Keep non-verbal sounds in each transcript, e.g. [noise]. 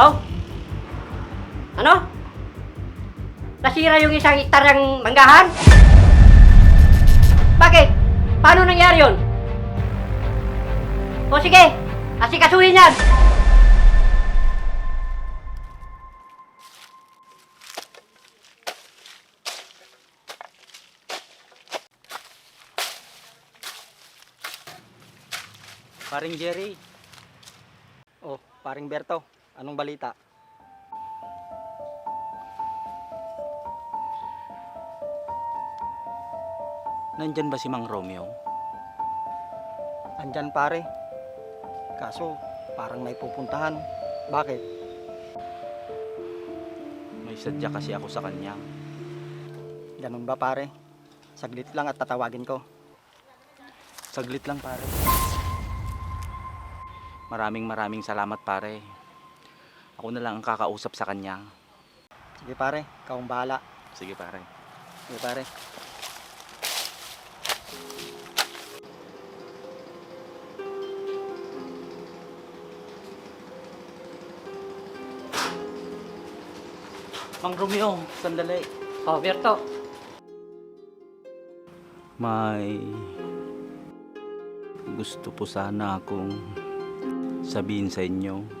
Hello? Ano? Nasira yung isang itarang manggahan? Bakit? Paano nangyari yun? O sige, asikasuhin yan! Paring Jerry. Oh, paring Berto. Anong balita? Nandyan ba si Mang Romeo? Andyan pare. Kaso, parang may pupuntahan. Bakit? May sadya kasi ako sa kanya. Ganun ba pare? Saglit lang at tatawagin ko. Saglit lang pare. Maraming maraming salamat pare. Ako na lang ang kakausap sa kanya. Sige pare, ikaw ang bahala. Sige pare. Sige pare. Mang Romeo, sandali. O, Berto, May gusto po sana akong sabihin sa inyo.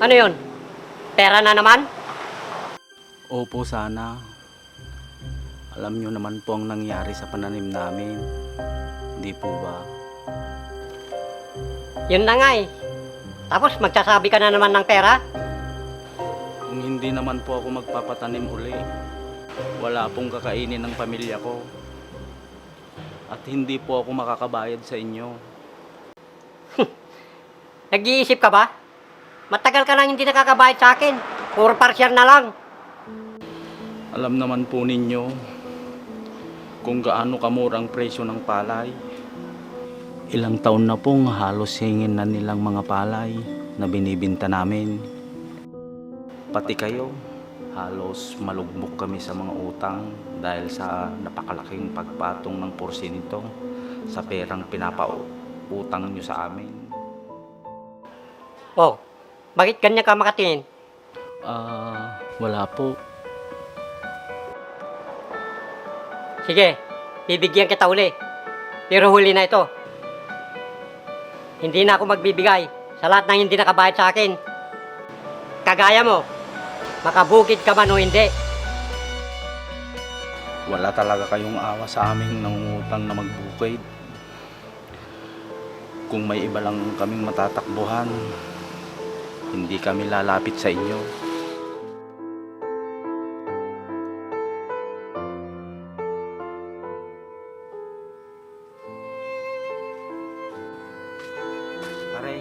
Ano yun? Pera na naman? Opo sana. Alam nyo naman po ang nangyari sa pananim namin. Hindi po ba? Yun na nga eh. Tapos magsasabi ka na naman ng pera? Kung hindi naman po ako magpapatanim uli, wala pong kakainin ng pamilya ko. At hindi po ako makakabayad sa inyo. [laughs] Nag-iisip ka ba? Matagal ka nang hindi nakakabayad sa akin. Puro partial na lang. Alam naman po ninyo kung gaano kamura ang presyo ng palay. Ilang taon na pong halos hingin na nilang mga palay na binibinta namin. Pati kayo, halos malugbok kami sa mga utang dahil sa napakalaking pagpatong ng porsinito sa perang pinapautang nyo sa amin. Oh, bakit ganyan ka makatingin? Ah, wala po. Sige, bibigyan kita uli. Pero huli na ito. Hindi na ako magbibigay sa lahat ng hindi nakabayad sa akin. Kagaya mo, makabukid ka man o hindi. Wala talaga kayong awa sa aming nangungutang na magbukid. Kung may iba lang kaming matatakbuhan, hindi kami lalapit sa inyo. Pare.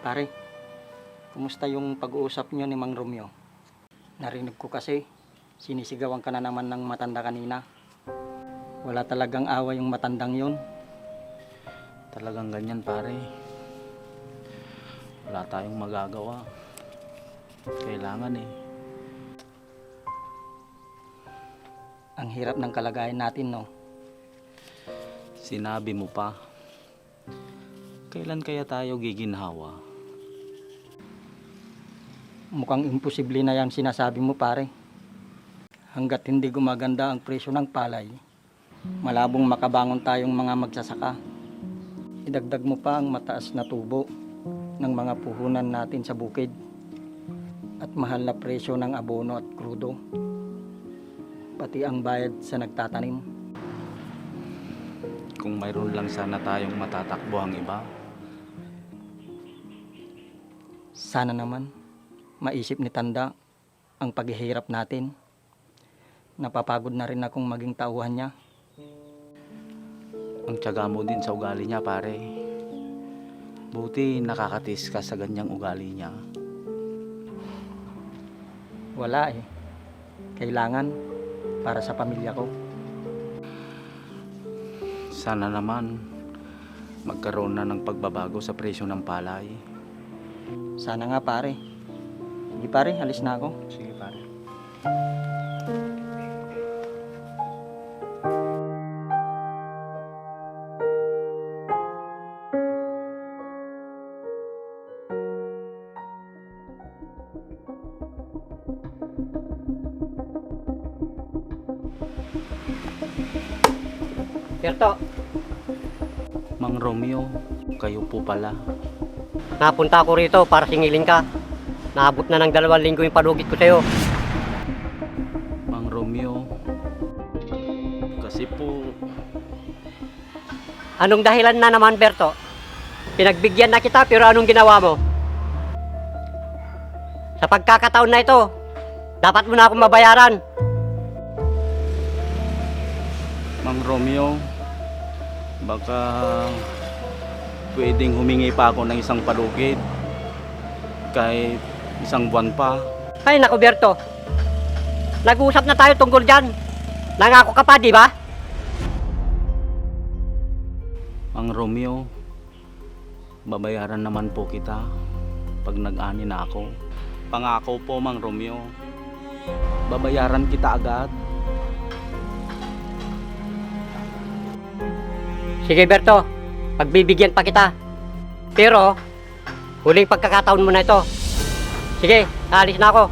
Pare, kumusta yung pag-uusap nyo ni Mang Romeo? Narinig ko kasi, sinisigawan ka na naman ng matanda kanina. Wala talagang awa yung matandang yun. Talagang ganyan pare. Wala tayong magagawa. Kailangan eh. Ang hirap ng kalagayan natin, no? Sinabi mo pa. Kailan kaya tayo giginhawa? Mukhang imposible na yan sinasabi mo, pare. Hanggat hindi gumaganda ang presyo ng palay, malabong makabangon tayong mga magsasaka. Idagdag mo pa ang mataas na tubo ng mga puhunan natin sa bukid at mahal na presyo ng abono at krudo. Pati ang bayad sa nagtatanim. Kung mayroon lang sana tayong matatakbo ang iba. Sana naman maisip ni Tanda ang paghihirap natin. Napapagod na rin akong maging tauhan niya. Ang tiyaga mo din sa ugali niya pare. Buti nakakatis ka sa ganyang ugali niya. Wala eh. Kailangan para sa pamilya ko. Sana naman magkaroon na ng pagbabago sa presyo ng palay. Sana nga pare. Hindi pare, alis na ako. Sige pare. Mang Romeo, kayo po pala. napunta ako rito para singilin ka. Naabot na ng dalawang linggo yung palugit ko sa'yo. Mang Romeo, kasi po, Anong dahilan na naman, Berto? Pinagbigyan na kita pero anong ginawa mo? Sa pagkakataon na ito, dapat mo na akong mabayaran. Mang Romeo, baka pwedeng humingi pa ako ng isang palugid. Kahit isang buwan pa. Ay, naku, Berto. Nag-uusap na tayo tungkol dyan. Nangako ka pa, di ba? Mang Romeo, babayaran naman po kita pag nag-ani na ako. Pangako po, Mang Romeo. Babayaran kita agad. Sige, Berto. Pagbibigyan pa kita. Pero, huling pagkakataon mo na ito. Sige, aalis na ako.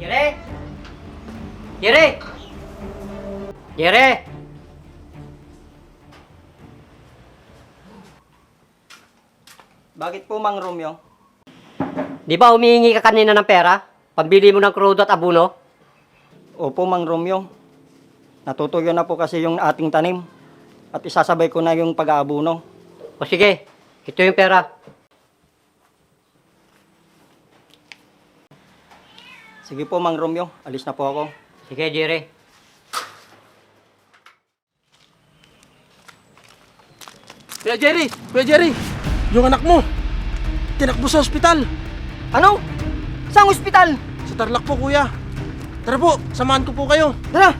Jere! Jere! Jere! Bakit po, Mang Romeo? Di ba humihingi ka kanina ng pera? Pambili mo ng krudo at abuno? Opo, Mang Romeo. Natutuyo na po kasi yung ating tanim. At isasabay ko na yung pag-aabuno. O sige, ito yung pera. Sige po, Mang Romeo. Alis na po ako. Sige, Jere. Kuya Jerry! Kuya Jerry! Yung anak mo! Tinakbo sa ospital! Ano? Saan ospital? Sa Tarlac po kuya! Tara po! Samahan ko po kayo! Tara!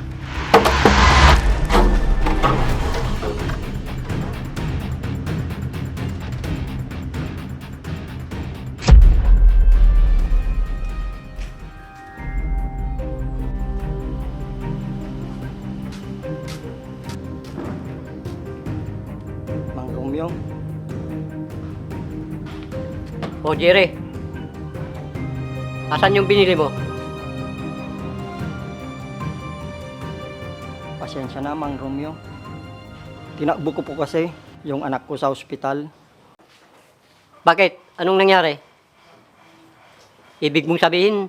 O, Jere. Asan yung binili mo? pasensya na Mang Romeo. Tinakbo ko po kasi yung anak ko sa ospital. Bakit? Anong nangyari? Ibig mong sabihin?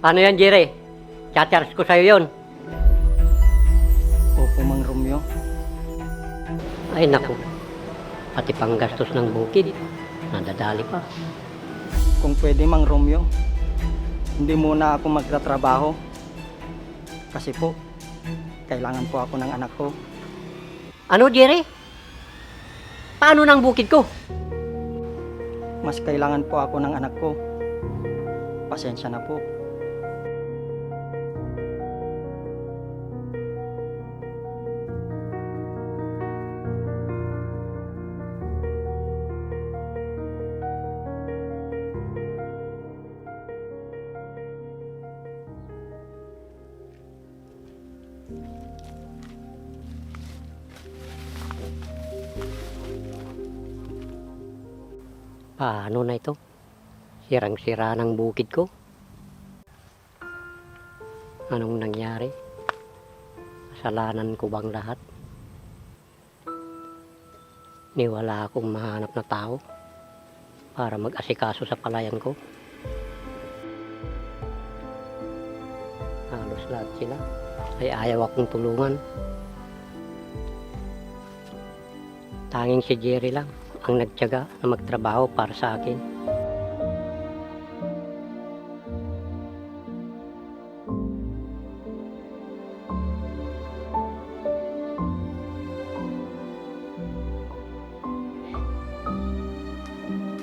Paano yan, Jere? Chacharge ko sa'yo yon. Opo, Mang Romeo. Ay, naku. Pati pang gastos ng bukid. Nadadali pa. Kung pwede, Mang Romeo, hindi muna ako magtatrabaho. Kasi po, kailangan po ako ng anak ko. Ano, Jere? Paano ng bukid ko? Mas kailangan po ako ng anak ko. Pasensya na po. Paano na ito? Sirang-sira ng bukid ko. Anong nangyari? Kasalanan ko bang lahat? Niwala akong mahanap na tao para mag-asikaso sa palayan ko. Halos lahat sila ay ayaw akong tulungan. Tanging si Jerry lang ang nagtyaga na magtrabaho para sa akin.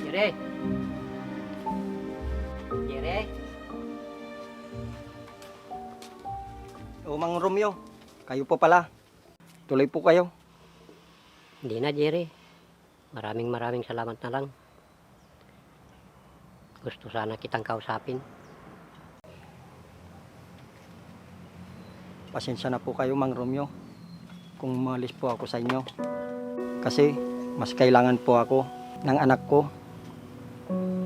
Jere! Jere! O Mang Romeo, kayo po pala. Tuloy po kayo. Hindi na, Jerry. Maraming maraming salamat na lang. Gusto sana kitang kausapin. Pasensya na po kayo, Mang Romeo. kung umalis po ako sa inyo. Kasi mas kailangan po ako ng anak ko.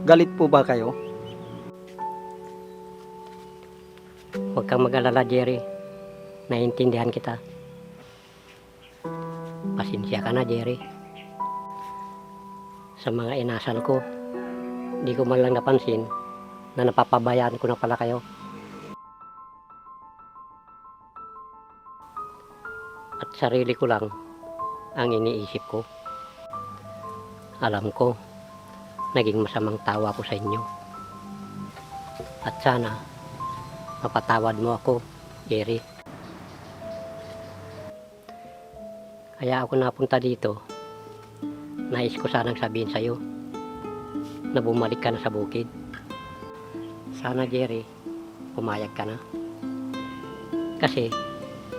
Galit po ba kayo? Huwag kang mag-alala, Jerry. Naiintindihan kita. Pasensya ka na, Jerry. Sa mga inasal ko, di ko man lang napansin na napapabayaan ko na pala kayo. At sarili ko lang ang iniisip ko. Alam ko, naging masamang tawa ko sa inyo. At sana, mapatawad mo ako, Jerry. Kaya ako napunta dito. Nais ko sanang sabihin sa'yo na bumalik ka na sa bukid. Sana, Jerry, pumayag ka na. Kasi,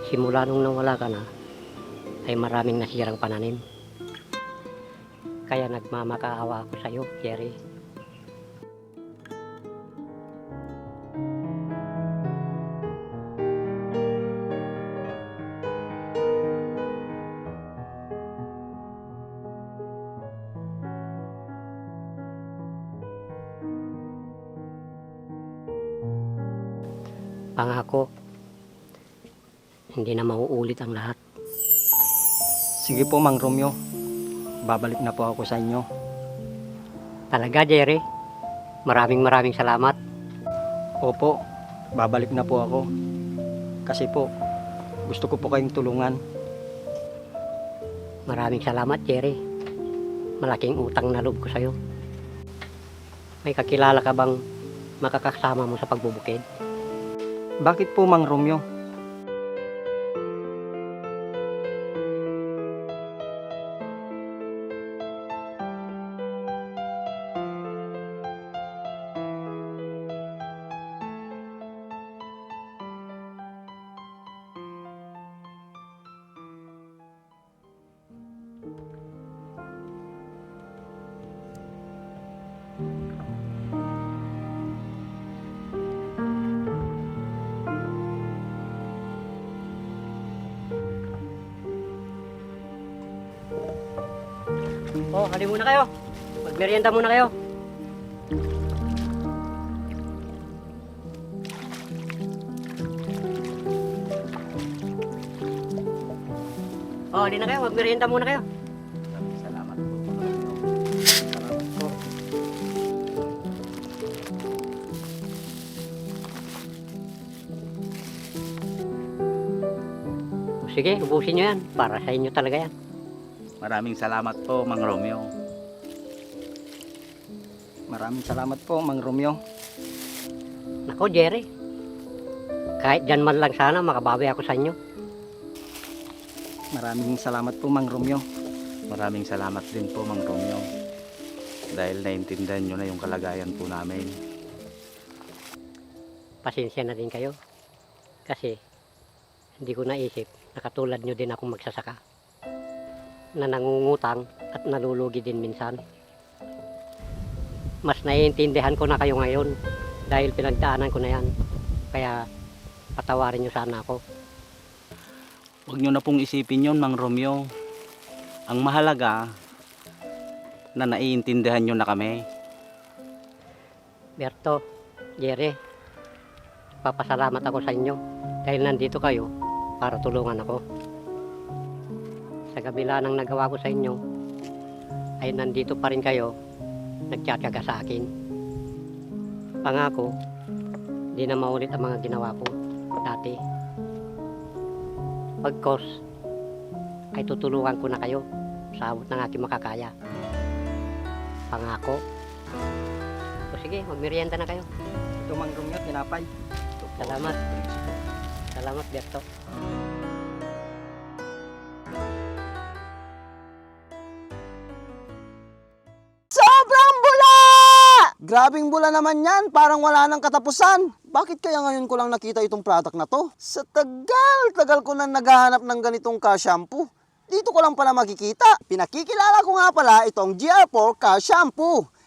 simula nung nawala ka na, ay maraming nasirang pananim. Kaya nagmamakaawa ako sa'yo, Jerry. Hindi na mauulit ang lahat. Sige po, Mang Romeo. Babalik na po ako sa inyo. Talaga, Jerry. Maraming maraming salamat. Opo, babalik na po ako. Kasi po, gusto ko po kayong tulungan. Maraming salamat, Jerry. Malaking utang na loob ko sa'yo. May kakilala ka bang makakasama mo sa pagbubukid? Bakit po, Mang Romeo? Oh, hali muna kayo. Magmerienda muna kayo. Oh, hali na kayo. Magmerienda muna kayo. Salamat po. Salamat po. Sige, ubusin nyo yan. Para sa inyo talaga yan. Maraming salamat po, Mang Romeo. Maraming salamat po, Mang Romeo. Nako, Jerry. Kahit dyan man lang sana, makabawi ako sa inyo. Maraming salamat po, Mang Romeo. Maraming salamat din po, Mang Romeo. Dahil naintindihan nyo na yung kalagayan po namin. pasensya na din kayo. Kasi hindi ko naisip na katulad nyo din akong magsasaka. Na nangungutang at nalulugi din minsan. Mas naiintindihan ko na kayo ngayon dahil pinagdaanan ko na yan. Kaya patawarin nyo sana ako. Huwag nyo na pong isipin yon, Mang Romeo. Ang mahalaga, na naiintindihan nyo na kami. Berto, Jerry, papasalamat ako sa inyo dahil nandito kayo para tulungan ako. Sa kabila ng nagawa ko sa inyo, ay nandito pa rin kayo nagtsatsaga sa akin. Pangako, di na maulit ang mga ginawa ko dati. Pagkos, ay tutulungan ko na kayo sa abot ng aking makakaya. Pangako. O sige, magmerienda na kayo. Mang Romeo, tinapay. Salamat. Salamat, Berto. Grabing bula naman yan, parang wala nang katapusan. Bakit kaya ngayon ko lang nakita itong product na to? Sa tagal-tagal ko na naghahanap ng ganitong ka shampoo. Dito ko lang pala makikita. Pinakikilala ko nga pala itong GR4 ka shampoo.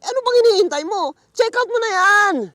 ano bang iniintay mo? Check out mo na yan!